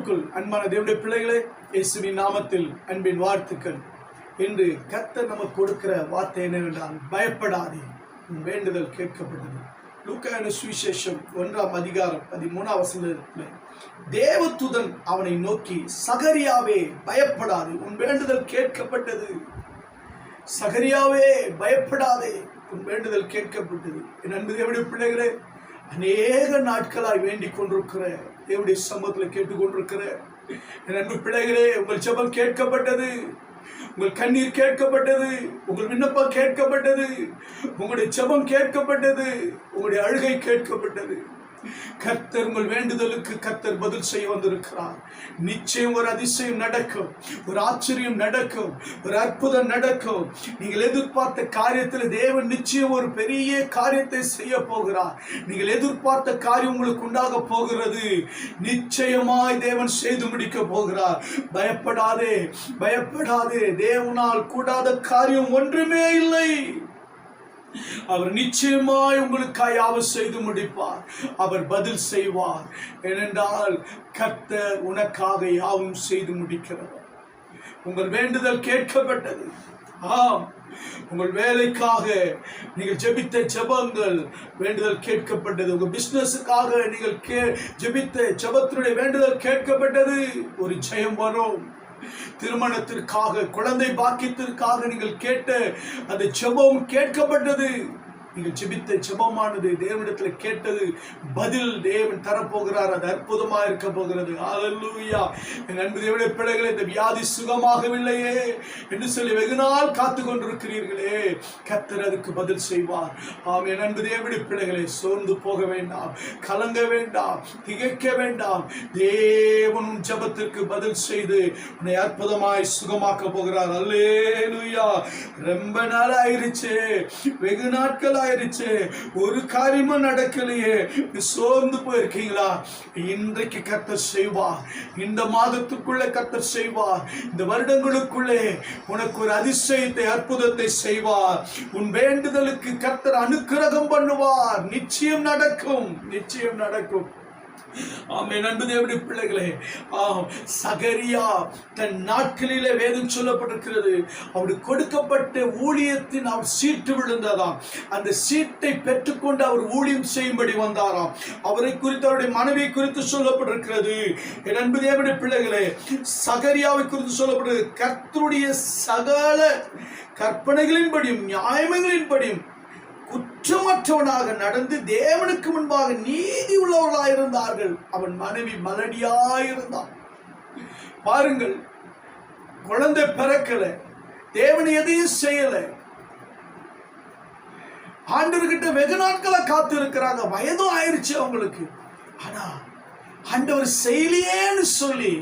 கிறிஸ்துவுக்குள் அன்பான தேவனுடைய பிள்ளைகளே இயேசுவின் நாமத்தில் அன்பின் வாழ்த்துக்கள். இன்று கத்த நமக்கு கொடுக்கிற வார்த்தை என்னவென்றால் பயப்படாதே உன் வேண்டுதல் கேட்கப்பட்டது. லூக்கான சுவிசேஷம் ஒன்றாம் அதிகாரம் பதிமூணாம் வசனத்தில் தேவதூதன் அவனை நோக்கி சகரியாவே பயப்படாதே உன் வேண்டுதல் கேட்கப்பட்டது. சகரியாவே பயப்படாதே உன் வேண்டுதல் கேட்கப்பட்டது. என் அன்பு தேவனுடைய பிள்ளைகளே அநேக நாட்களாய் வேண்டிக் கொண்டிருக்கிற தேவடைய சமூகத்தில் கேட்டுக்கொண்டிருக்கிற என் அன்பு பிள்ளைகளே உங்கள் ஜபம் கேட்கப்பட்டது. உங்கள் கண்ணீர் கேட்கப்பட்டது. உங்கள் விண்ணப்பம் கேட்கப்பட்டது. உங்களுடைய ஜபம் கேட்கப்பட்டது. உங்களுடைய அழுகை கேட்கப்பட்டது. கர்த்தர் உங்கள் வேண்டுதலுக்கு கர்த்தர் பதில் செய்ய வந்திருக்கிறார். நிச்சயம் ஒரு அதிசயம் நடக்கும். ஒரு ஆச்சரியம் நடக்கும். ஒரு அற்புதம் நடக்கும். நீங்கள் எதிர்பார்த்த காரியத்தில் தேவன் நிச்சயம் ஒரு பெரிய காரியத்தை செய்ய போகிறார். நீங்கள் எதிர்பார்த்த காரியம் உங்களுக்கு உண்டாக போகிறது. நிச்சயமாய் தேவன் செய்து முடிக்க போகிறார். பயப்படாதே பயப்படாதே. தேவனால் கூடாத காரியம் ஒன்றுமே இல்லை. அவர் நிச்சயமாய் உங்களுக்காய் யாவும் செய்து முடிப்பார். அவர் பதில் செய்வார். ஏனென்றால் கர்த்தர் உனக்காக யாவும் செய்து முடிக்கிறவர். உங்கள் வேண்டுதல் கேட்கப்பட்டது. ஆம். உங்கள் வேலைக்காக நீங்கள் ஜெபித்த ஜெபங்கள் வேண்டுதல் கேட்கப்பட்டது. உங்க பிசினஸுக்காக நீங்கள் கே ஜெபித்த ஜெபத்தினுடைய வேண்டுதல் கேட்கப்பட்டது. ஒரு ஜெயம் வரும். திருமணத்திற்காக குழந்தை பாக்கியத்திற்காக நீங்கள் கேட்ட அந்த செபம் கேட்கப்பட்டது. நீங்கள் ஜெபித்த ஜெபமானது தேவனிடத்தில் கேட்டது பதில் தேவன் தரப்போகிறார். அது அற்புதமாக இருக்க போகிறது. ஹalleluya என் அன்பு தேவனுடைய பிள்ளைகளே இந்த வியாதி சுகமாகவில்லையே என்று சொல்லி வெகு நாள் காத்து கொண்டிருக்கிறீர்களே. கத்தர் அதுக்கு பதில் செய்வார். ஆம் என் அன்பு தேவனுடைய பிள்ளைகளை சோர்ந்து போக வேண்டாம் கலங்க வேண்டாம் திகைக்க வேண்டாம். தேவன் ஜபத்திற்கு ஜெபத்திற்கு பதில் செய்து உன்னை அற்புதமாய் சுகமாக்க போகிறார். அல்லேலுயா ரொம்ப நாள் ஆயிருச்சு வெகு நாட்கள் ஆயிருச்சு ஒரு காரியமும் நடக்கலையே. சோர்ந்து போயிருக்கீங்களா? இன்றைக்கு கத்தர் செய்வா. இந்த மாதத்துக்குள்ளே கத்தர் செய்வா. இந்த வருடங்களுக்குள்ளே உனக்கு ஒரு அதிசயத்தை அற்புதத்தை செய்வார் உன் வேண்டுதலுக்கு கத்தர் அனுக்கிரகம் பண்ணுவார். நிச்சயம் நடக்கும். நிச்சயம் நடக்கும். ஆமே நண்பு தேவடி பிள்ளைகளே ஆம் சகரியா தன் நாட்களிலே வேதம் சொல்லப்பட்டிருக்கிறது. அவரு கொடுக்கப்பட்ட ஊழியத்தின் அவர் சீட்டு விழுந்ததாம். அந்த சீட்டை பெற்றுக்கொண்டு அவர் ஊழியம் செய்யும்படி வந்தாராம். அவரை குறித்து அவருடைய மனைவி குறித்து சொல்லப்பட்டிருக்கிறது. என் அன்பு தேவடி பிள்ளைகளே சகரியாவை குறித்து சொல்லப்படுகிறது கர்த்தருடைய சகல கற்பனைகளின்படியும் நியாயங்களின்படியும் குற்றமற்றவனாக நடந்து தேவனுக்கு முன்பாக நீதி உள்ளவர்களாக இருந்தார்கள். அவன் மனைவி மலடியாயிருந்தான் பாருங்கள் குழந்தை பிறக்கல தேவன் எதையும் செய்யல. ஆண்டவர்கிட்ட வெகு நாட்களை காத்து இருக்கிறாங்க வயதும் ஆயிடுச்சு அவங்களுக்கு. ஆனா ஆண்டவர் செய்யலையேன்னு சொல்லி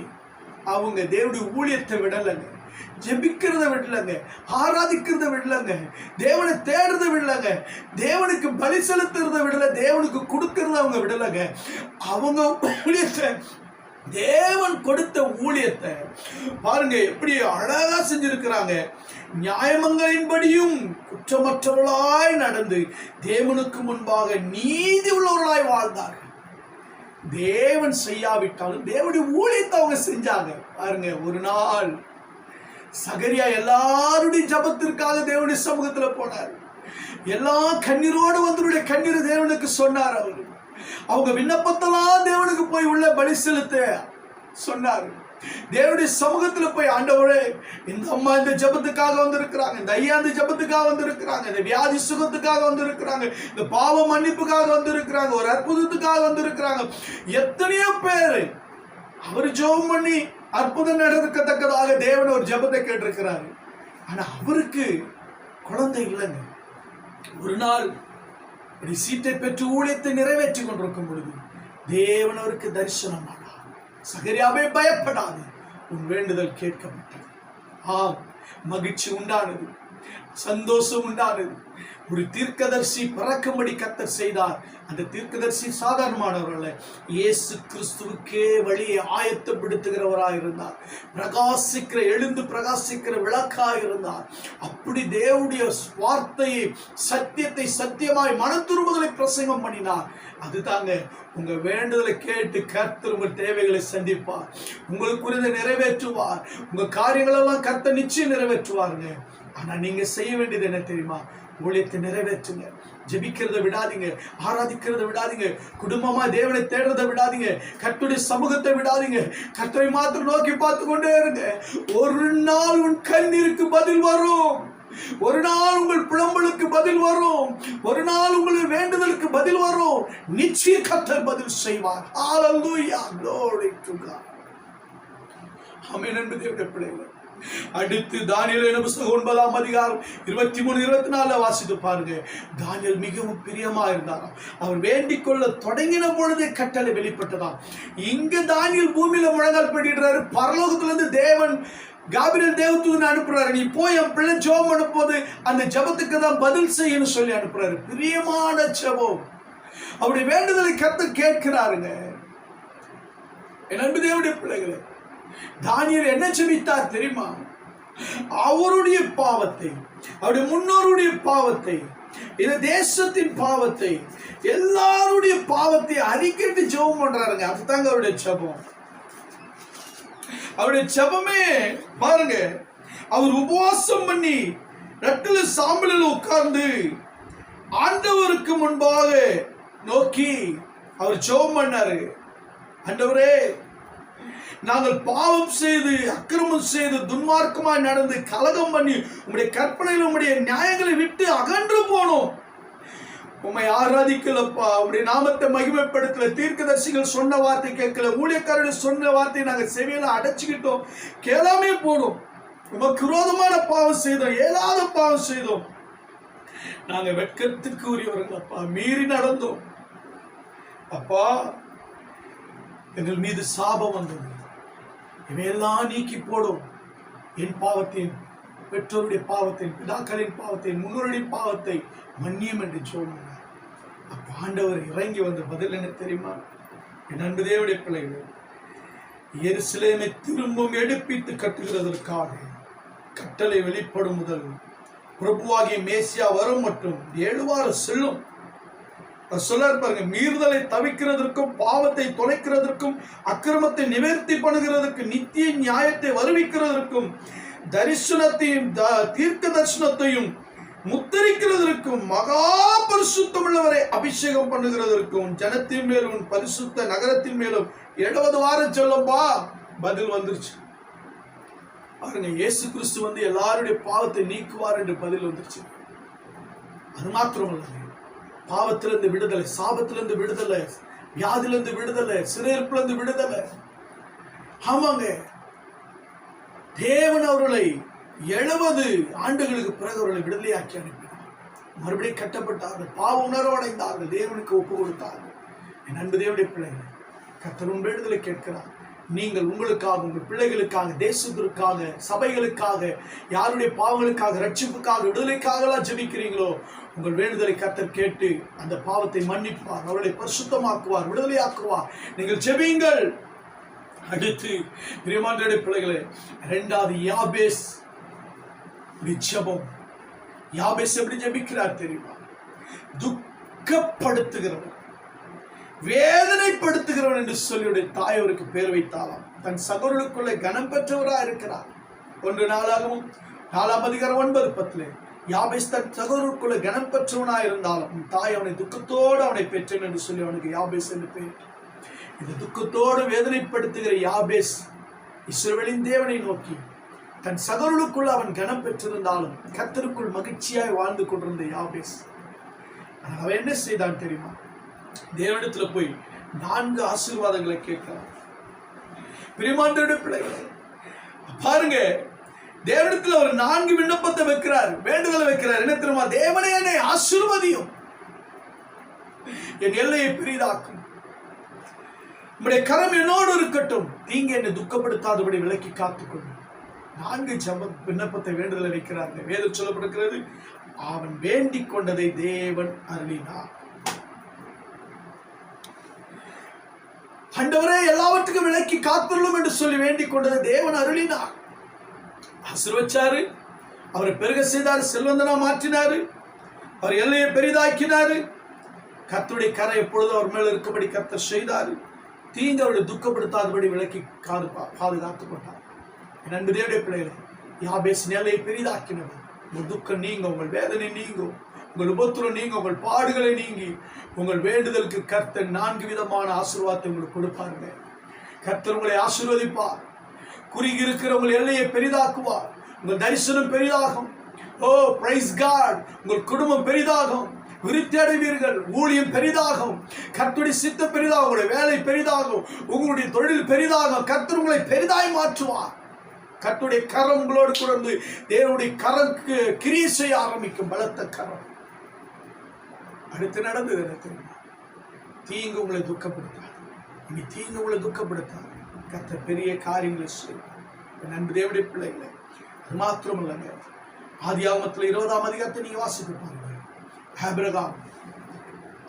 அவங்க தேவனுடைய ஊழியத்தை விடலைங்க. ஜெபிக்கிறத விடலங்க ஆராதிக்கிறத விடலங்க தேவனை தேடுறத விடலங்க தேவனுக்கு பலி செலுத்துறத விடல தேவனுக்கு கொடுக்கறத அவங்க விடலங்க. அவங்க ஊழியத்தை தேவன் கொடுத்த ஊழியத்தை பாருங்க எப்படி அழகா செஞ்சிருக்கிறாங்க. நியாயமங்களின்படியும் குற்றமற்றவர்களாய் நடந்து தேவனுக்கு முன்பாக நீதி உள்ளவர்களாய் வாழ்ந்தார்கள். தேவன் செய்யாவிட்டாலும் தேவனுடைய ஊழியத்தை அவங்க செஞ்சாங்க. பாருங்க ஒரு நாள் சகரியா எல்லாருடைய ஜபத்திற்காக தேவனுடைய சமூகத்துல போனார். எல்லா கண்ணீரோடு வந்தருடைய கண்ணீர் தேவனுக்கு சொன்னார் அவர். அவங்க விண்ணப்பத்தெல்லாம் தேவனுக்கு போய் உள்ள பலி செலுத்த சொன்னார். தேவனுடைய சமூகத்துல போய் ஆண்டவரே இந்த அம்மா இந்த ஜபத்துக்காக வந்திருக்கிறாங்க இந்த ஐயா இந்த ஜபத்துக்காக வந்திருக்கிறாங்க இந்த வியாதி சுகத்துக்காக வந்திருக்கிறாங்க இந்த பாவ மன்னிப்புக்காக வந்திருக்கிறாங்க ஒரு அற்புதத்துக்காக வந்திருக்கிறாங்க. எத்தனையோ பேர் அவர் ஜெபம் பண்ணி அற்புதம் நடக்கத்தக்கதாக தேவன் ஒரு ஜெபத்தை கேட்டிருக்கிறாரு. ஆனா அவருக்கு குழந்தை இல்லைங்க. ஒரு நாள் இப்படி சீட்டை பெற்று ஊழியத்தை நிறைவேற்றி கொண்டிருக்கும் பொழுது தேவன் அவருக்கு தரிசனமானார் சகரியாவே பயப்படாது. உன் வேண்டுதல் கேட்கப்பட்டது. ஆம் மகிழ்ச்சி உண்டானது. சந்தோஷம் உண்டானது. ஒரு தீர்க்கதர்சி பறக்கும்படி கத்தர் செய்தார். அந்த தீர்க்கதர்சி சாதாரணமானவர்கள் இயேசு கிறிஸ்துவுக்கே வழியை ஆயத்தப்படுத்துகிறவராக இருந்தார். பிரகாசிக்கிற எழுந்து பிரகாசிக்கிற விளக்காக இருந்தார். அப்படி தேவனுடைய வார்த்தையை சத்தியத்தை சத்தியமாய் மனத்துருவுதலை பிரசங்கம் பண்ணினார். அதுதாங்க உங்க வேண்டுதலை கேட்டு கர்த்தர் உங்கள் தேவைகளை சந்திப்பார். உங்களுக்கு நிறைவேற்றுவார். உங்க காரியங்களெல்லாம் கர்த்தர் நிச்சயம் நிறைவேற்றுவாருங்க. ஆனா நீங்க செய்ய வேண்டியது என்ன தெரியுமா? ஊழியத்தை நிறைவேற்றுங்க. ஜெபிக்கிறத விடாதீங்க ஆராதிக்கிறத விடாதீங்க குடும்பமா தேவனை தேடுறத விடாதீங்க கத்துடைய சமூகத்தை விடாதீங்க கத்தரை மாத்திரம் நோக்கி பார்த்து கொண்டே இருங்க. ஒரு நாள் உன் கண்ணீருக்கு பதில் வரும். ஒரு நாள் உங்கள் புலம்பலுக்கு பதில் வரும். ஒரு நாள் உங்கள் வேண்டுதலுக்கு பதில் வரும். நிச்சய கத்தர் பதில் செய்வார். ஹalleluya glory to God. ஆமென். என்பது பிள்ளைகள் அடுத்து தானியல் என்ன புஸ்தகம் ஒன்பதாம் அதிகாரம் இருபத்தி மூணு இருபத்தி நாலுல வாசித்து பாருங்க. தானியல் மிகவும் பிரியமா இருந்தாராம் அவர் வேண்டிக் கொள்ள தொடங்கின பொழுதே கட்டளை வெளிப்பட்டதாம். இங்க தானியல் பூமியில முழங்கால் பண்ணிடுறாரு பரலோகத்துல இருந்து தேவன் காபிரியல் தேவதூதன் அனுப்புறாரு. நீ போய் என் பிள்ளை ஜெபம் அனுப்புவது அந்த ஜெபத்துக்கு தான் பதில் செய்யணும் சொல்லி அனுப்புறாரு. பிரியமான ஜெபம். அவருடைய வேண்டுதலை கத்து கேட்கிறாருங்க. என் அன்பு தேவனுடைய பிள்ளைகளை தானியல் என்ன செபித்தார் தெரியுமா? அவருடைய பாவத்தை அவருடைய முன்னோருடைய பாவத்தை இந்த தேசத்தின் பாவத்தை எல்லாருடைய பாவத்தை அறிக்கிட்டு ஜெபம் பண்றாருங்க. அதுதாங்க அவருடைய ஜெபம். அவருடைய ஜெபமே பாருங்க அவர் உபவாசம் பண்ணி ரெட்டில சாம்பலில் உட்கார்ந்து ஆண்டவருக்கு முன்பாக நோக்கி அவர் ஜெபம் பண்ணாரு. ஆண்டவரே நாங்கள் பாவம் செய்து அக்கிரமம் செய்து துன்மார்க்கமாய் நடந்து கலகம் பண்ணி உங்களுடைய கற்பனையில் உங்களுடைய நியாயங்களை விட்டு அகன்று போனோம். உண்மை ஆராதிக்கலப்பா. உடைய நாமத்தை மகிமைப்படுத்தல தீர்க்கதர்சிகள் சொன்ன வார்த்தை கேட்கல ஊழியக்காரர்கள் சொன்ன வார்த்தையை நாங்கள் செவியில அடைச்சிக்கிட்டோம். கேளாமே போனோம். ரொம்ப குரோதமான பாவம் செய்தோம் ஏதாவது பாவம் செய்தோம். நாங்க வெட்கத்துக்கு உரியவர்கள் அப்பா மீறி நடந்தோம். அப்பா எங்கள் மீது சாபம் வந்தது. இவையெல்லாம் நீக்கி போடும். என் பாவத்தின் பெற்றோருடைய பாவத்தின் பிதாக்களின் பாவத்தை முன்னோருடைய பாவத்தை மன்னியம் என்று சொல்லுங்க அப்பாண்டவர் இறங்கி வந்த பதில் என்ன தெரியுமா? என் அன்பு தேவடைய பிள்ளைகள் எருசலேமை திரும்பவும் எடுப்பித்து கட்டுகிறதற்காக கட்டளை வெளிப்படும் முதல் பிரபுவாகிய மேசியா வரும் மற்றும் ஏழுவாறு செல்லும் சொல்லார் பாருங்க மீறுதலை தவிக்கிறதற்கும் பாவத்தை தொலைக்கிறதற்கும் அக்கிரமத்தை நிவர்த்தி பண்ணுகிறதற்கு நித்திய நியாயத்தை வருவிக்கிறதற்கும் தரிசனத்தையும் த- தீர்க்க தரிசனத்தையும் முத்தரிக்கிறதற்கும் மகா பரிசுத்தம் உள்ளவரை அபிஷேகம் பண்ணுகிறதற்கும் ஜனத்தின் மேலும் பரிசுத்த நகரத்தின் மேலும் எழுபது வாரம் சொல்லப்பா பதில் வந்துருச்சு. பாருங்க இயேசு கிறிஸ்து வந்து எல்லாருடைய பாவத்தை நீக்குவார் என்று பதில் வந்துருச்சு. அது மாத்திரமல்ல பாவத்திலிருந்து விடுதலை சாபத்திலிருந்து விடுதலை வியாதிலிருந்து விடுதலை சிறையிருப்பிலிருந்து விடுதலை. ஆமாங்க. தேவன் அவர்களை எழுபது ஆண்டுகளுக்கு பிறகு அவர்களை விடுதலையாக்கி அனுப்பினார். மறுபடியும் கட்டப்பட்டார்கள். பாவ உணர்வடைந்தார்கள் தேவனுக்கு ஒப்பு கொடுத்தார்கள். என் அன்பு தேவனுடைய பிள்ளைகள் கத்தரும் விடுதலை கேட்கிறார். நீங்கள் உங்களுக்காக உங்கள் பிள்ளைகளுக்காக தேசத்திற்காக சபைகளுக்காக யாருடைய பாவங்களுக்காக ரட்சிப்புக்காக விடுதலைக்காக எல்லாம் ஜெபிக்கிறீங்களோ உங்கள் வேண்டுதலை கத்தர் கேட்டு அந்த பாவத்தை மன்னிப்பார் அவர்களை பரிசுத்தமாக்குவார் விடுதலையாக்குவார். நீங்கள் ஜெபியுங்கள். அடுத்து பிரியமாண்டோட பிள்ளைகளே ரெண்டாவது யாபேஸ் ஜபம். யாபேஸ் எப்படி ஜெபிக்கிறார் தெரியுமா? துக்கப்படுத்துகிறவர் வேதனைப்படுத்துகிறவன் என்று சொல்லி உடைய தாய் அவருக்கு பேர் வைத்தாலாம் தன் சகோதரனுக்குள்ளே கனம் பெற்றவராக இருக்கிறார் ஒன்று நாளாகவும் நாலாம் அதிகாரம் ஒன்பது பத்துல யாபேஸ் தன் சகோதரனுக்குள்ள கனம் பெற்றவனாக இருந்தாலும் தாய் அவனை துக்கத்தோடு அவனை பெற்றேன் என்று சொல்லி அவனுக்கு யாபேஸ் என்று பெயர். இந்த துக்கத்தோடு வேதனைப்படுத்துகிற யாபேஸ் இஸ்ரவேலின் தேவனை நோக்கி தன் சகோதரனுக்குள் அவன் கனம் பெற்றிருந்தாலும் கத்தருக்குள் மகிழ்ச்சியாய் வாழ்ந்து கொண்டிருந்த யாபேஸ். ஆனால் அவன் என்ன செய்தான் தெரியுமா? தேவனிடத்துல போய் நான்கு ஆசீர்வாதங்களை கேட்கிறான். பிரிமாண்டோட பிள்ளைகள் பாருங்க தேவனிடத்தில் ஒரு நான்கு விண்ணப்பத்தை வைக்கிறார் வேண்டுதலை வைக்கிறார். என்ன தெரியுமா? தேவனே என்னை ஆசிர்வதியும். என் எல்லையை பெரிதாக்கும். உங்களுடைய கரம் என்னோடு இருக்கட்டும். தீங்கு என்னை துக்கப்படுத்தாதபடி விலக்கி காத்துக்கொள்ளும். நான்கு ஜப விண்ணப்பத்தை வேண்டுதலை வைக்கிறார். வேதம் சொல்லப்படுகிறது அவன் வேண்டிக் கொண்டதை தேவன் அருளினார். ஆண்டவரே எல்லாவற்றுக்கும் விலக்கி காத்துள்ளும் என்று சொல்லி வேண்டிக் கொண்டதை தேவன் அருளினார். ஆசிர்வச்சாரு அவரை பெருக செய்தார் செல்வந்தனா மாற்றினாரு. அவர் எல்லையை பெரிதாக்கினாரு. கத்துடைய கரை எப்பொழுதும் அவர் மேல இருக்கும்படி கத்தர் செய்தாரு. தீங்கு அவரை துக்கப்படுத்தாதபடி விலக்கி காது பாதுகாத்து கொண்டார். நண்பு தேவடைய பிள்ளைகளை யாபேஸ் நிலையை பெரிதாக்கினவர். உங்கள் துக்கம் நீங்க உங்கள் வேதனை நீங்கும் உங்கள் உபத்துல நீங்க உங்கள் பாடுகளை நீங்கி உங்கள் வேண்டுதலுக்கு கர்த்தர் நான்கு விதமான ஆசீர்வாதத்தை உங்களுக்கு கொடுப்பாருங்க. கர்த்தர் உங்களை ஆசீர்வதிப்பார். குறுகி இருக்கிற உங்கள் எல்லையை பெரிதாக்குவார். உங்கள் தரிசனம் பெரிதாகும். ஓ பிரைஸ் காட் உங்கள் குடும்பம் பெரிதாகும். விருத்தி அடைவீர்கள் ஊழியம் பெரிதாகும். கத்துடைய சித்த பெரிதாகும். உங்களுடைய வேலை பெரிதாகும். உங்களுடைய தொழில் பெரிதாகும். கர்த்தர் உங்களை பெரிதாய் மாற்றுவார். கத்துடைய கரம் உங்களோடு குழந்து தேவனுடைய கரக்கு கிரியை செய்ய ஆரம்பிக்கும் பலத்த கரம். அடுத்து நடந்தது என்ன தெரியுமா? தீங்கு உங்களை துக்கப்படுத்தாது. இனி தீங்கு உங்களை துக்கப்படுத்தாது. கத்த பெரிய காரியங்களை செய்வார். என் தேவடைய பிள்ளைகளை அது மாத்திரம் இல்லைங்க ஆதி இருபதாம் அதிகாரத்தை நீங்க வாசித்து பாருங்க ஹேபிரகாம்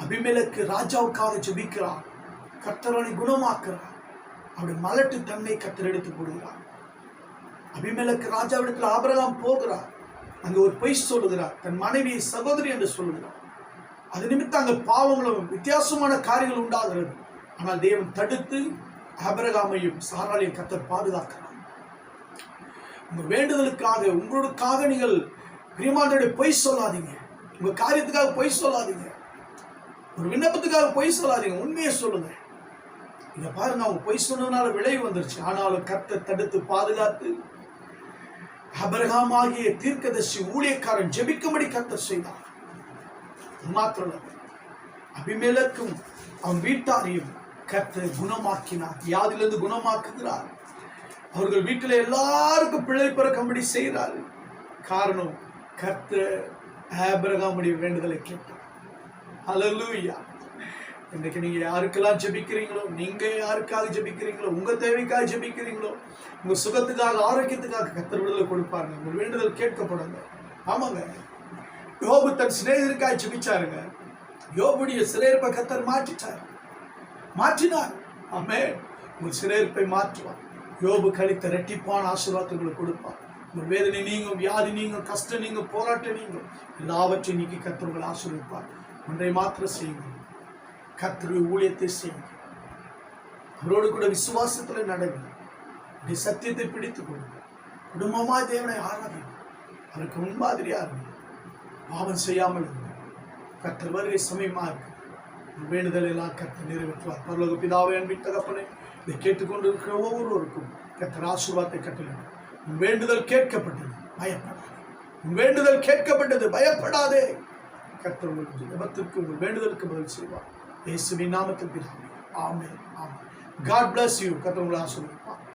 அபிமேலுக்கு ராஜாவுக்காக ஜெபிக்கிறார். கத்தரனை குணமாக்குறார் அவருடைய மலட்டு தன்னை கத்தர் எடுத்து போடுகிறார் அபிமெலக்கு ராஜாவிடத்தில் ஆபிரகாம் போகிறார். அங்கே ஒரு பொய் சொல்லுகிறார். தன் மனைவியை சகோதரி என்று சொல்லுகிறார். அது நிமித்தம் அங்கே பாவங்களும் வித்தியாசமான காரியங்கள் உண்டாகிறது. ஆனால் தேவன் தடுத்து அபரகாமையும் சாராளையும் கத்தர் பாதுகாக்கிறார். உங்க வேண்டுதலுக்காக உங்களுக்காக நீங்கள் பிரியமானுடைய பொய் சொல்லாதீங்க. உங்க காரியத்துக்காக பொய் சொல்லாதீங்க. ஒரு விண்ணப்பத்துக்காக பொய் சொல்லாதீங்க. உண்மையை சொல்லுங்க. இங்க பாருங்க அவங்க பொய் சொன்னதுனால விளைவு வந்துருச்சு. ஆனாலும் கர்த்தர் தடுத்து பாதுகாத்து அபரகாம் ஆகிய தீர்க்கதர்சி ஊழியக்காரன் ஜெபிக்கும்படி கத்தர் செய்தார். மாத்திரம் அபிமேலக்கும் அவன் வீட்டாரையும் கர்த்தரை குணமாக்கினார். வியாதிலிருந்து குணமாக்குகிறார். அவர்கள் வீட்டில் எல்லாருக்கும் பிள்ளை பிறக்கும்படி செய்கிறாரு. காரணம் கர்த்தர் ஆபிரகாமுடைய வேண்டுதலை கேட்டார். அலலூயா இன்னைக்கு நீங்கள் யாருக்கெல்லாம் ஜெபிக்கிறீங்களோ நீங்கள் யாருக்காக ஜெபிக்கிறீங்களோ உங்கள் தேவைக்காக ஜெபிக்கிறீங்களோ உங்கள் சுகத்துக்காக ஆரோக்கியத்துக்காக கத்தர் விடுதலை கொடுப்பாருங்க. உங்கள் வேண்டுதல் கேட்கப்படுங்க. ஆமாங்க. யோபு தன் சிநேகருக்காக ஜெபிச்சாருங்க. யோபுடைய சிறையிருப்பை கத்தர் மாற்றிச்சாரு மாற்றினார். ஆமே உங்கள் சிறையிருப்பை மாற்றுவார். யோபு கழித்த ரெட்டிப்பான ஆசீர்வாதங்களை கொடுப்பார். உங்கள் வேதனை நீங்கும் வியாதி நீங்கும் கஷ்டம் நீங்கும் போராட்டம் நீங்கும். எல்லாவற்றையும் நீக்கி கர்த்தர் உங்களை ஆசீர்வதிப்பார். ஒன்றை மாத்திரம் செய்யுங்கள் கர்த்தருடைய ஊழியத்தை செய்யுங்கள் அவரோடு கூட விசுவாசத்தில் நடைபெறும். இந்த சத்தியத்தை பிடித்துக் கொள்ளுங்கள் குடும்பமாக தேவனை ஆராதிங்க. அவருக்கு முன்மாதிரியாக இருங்க. பாவம் செய்யாமல் இருங்க. கர்த்தர் வருகை சமயமாக இருக்கு வேண்டுதல் எல்லாம் கற்று நிறைவேற்றுவார். பரலோக பிதாவை அன்பின் தகப்பனே இதை கேட்டுக்கொண்டிருக்கிற ஒவ்வொருவருக்கும் கத்தர் ஆசீர்வாதத்தை கட்டளை உன் வேண்டுதல் கேட்கப்பட்டது பயப்படாது. உன் வேண்டுதல் கேட்கப்பட்டது பயப்படாதே. கத்தர் உங்களுக்கு ஜபத்திற்கு உங்கள் வேண்டுதலுக்கு பதில் செய்வார். இயேசுவின் நாமத்தில் பிதாவே ஆமே ஆமென். காட் பிளஸ் யூ கத்தர் உங்களை ஆசீர்வதிப்பார்.